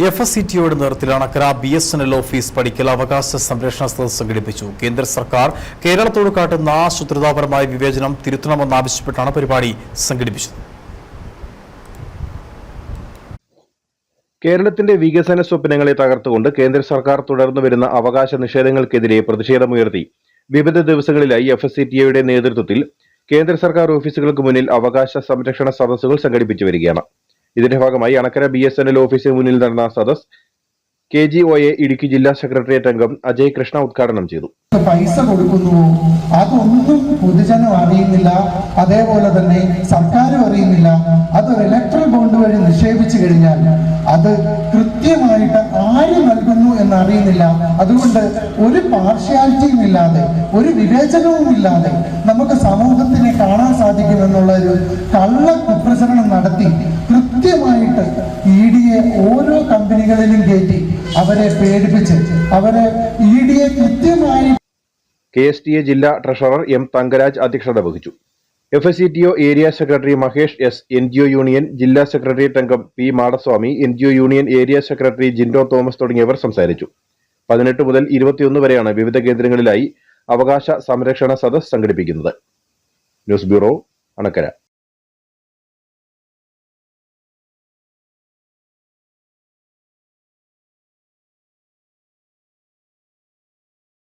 F S C ടിയുടെ നേതൃത്വത്തിൽ Akkara B S N L office പഠിക്കൽ അവകാശ സംരക്ഷണ സദസ് സംഘടിപ്പിച്ചു. കേന്ദ്ര സർക്കാർ കേരളത്തോട് കാട്ടുന്ന ശത്രുതാപരമായ വിവേചനം തിരുത്തണമെന്നാവശ്യപ്പെട്ടാണ് പരിപാടി സംഘടിപ്പിച്ചത്. കേരളത്തിന്റെ വികസന സ്വപ്നങ്ങളെ തകർത്തുകൊണ്ട് കേന്ദ്ര സർക്കാർ തുടർന്നു വരുന്ന അവകാശ നിഷേധങ്ങൾക്കെതിരെ പ്രതിഷേധമുയർത്തി. വിവിധ ദിവസങ്ങളിലായി എഫ് എസ് സി നേതൃത്വത്തിൽ കേന്ദ്ര സർക്കാർ ഓഫീസുകൾക്ക് മുന്നിൽ അവകാശ സംരക്ഷണ സദസ്സുകൾ സംഘടിപ്പിച്ചു വരികയാണ്. ഇതിന്റെ ഭാഗമായി Anakkara B S N L ഓഫീസിന് മുന്നിൽ നടന്ന സദസ് K G O A Idukki ജില്ലാ സെക്രട്ടേറിയറ്റ് അംഗം അജയ് കൃഷ്ണ ഉദ്ഘാടനം ചെയ്തു. പൈസ കൊടുക്കുന്നുവോ അതൊന്നും പൊതുജനം അറിയുന്നില്ല. അതേപോലെ തന്നെ സർക്കാരും അറിയുന്നില്ല. അതൊരു ഇലക്ട്രൽ ബോണ്ട് വഴി നിക്ഷേപിച്ചു കഴിഞ്ഞാൽ അത് കൃത്യമായിട്ട് ആര് നൽകുന്നു എന്ന് അറിയുന്നില്ല അതുകൊണ്ട് ഒരു പാർഷ്യാലിറ്റിയും ഇല്ലാതെ ഒരു വിവേചനവും ഇല്ലാതെ നമുക്ക് സമൂഹത്തിനെ കാണാൻ സാധിക്കുമെന്നുള്ള ഒരു കള്ള ഇ ഡിയെ ഓരോ കമ്പനികളിലും കയറ്റി അവരെ പേടിപ്പിച്ച് അവരെ ഇ ഡിയെ കൃത്യമായി കെ എസ് ടി എ ജില്ലാ ട്രഷറർ എം തങ്കരാജ് അധ്യക്ഷത വഹിച്ചു. F S C T O area secretary Mahesh S N G O union ജില്ലാ സെക്രട്ടേറിയറ്റ് അംഗം P Madaswamy N G O union area secretary Jindo Thomas തുടങ്ങിയവർ സംസാരിച്ചു. പതിനെട്ട് മുതൽ ഇരുപത്തിയൊന്ന് വരെയാണ് വിവിധ കേന്ദ്രങ്ങളിലായി അവകാശ സംരക്ഷണ സദസ് സംഘടിപ്പിക്കുന്നത്. News bureau Anakkara.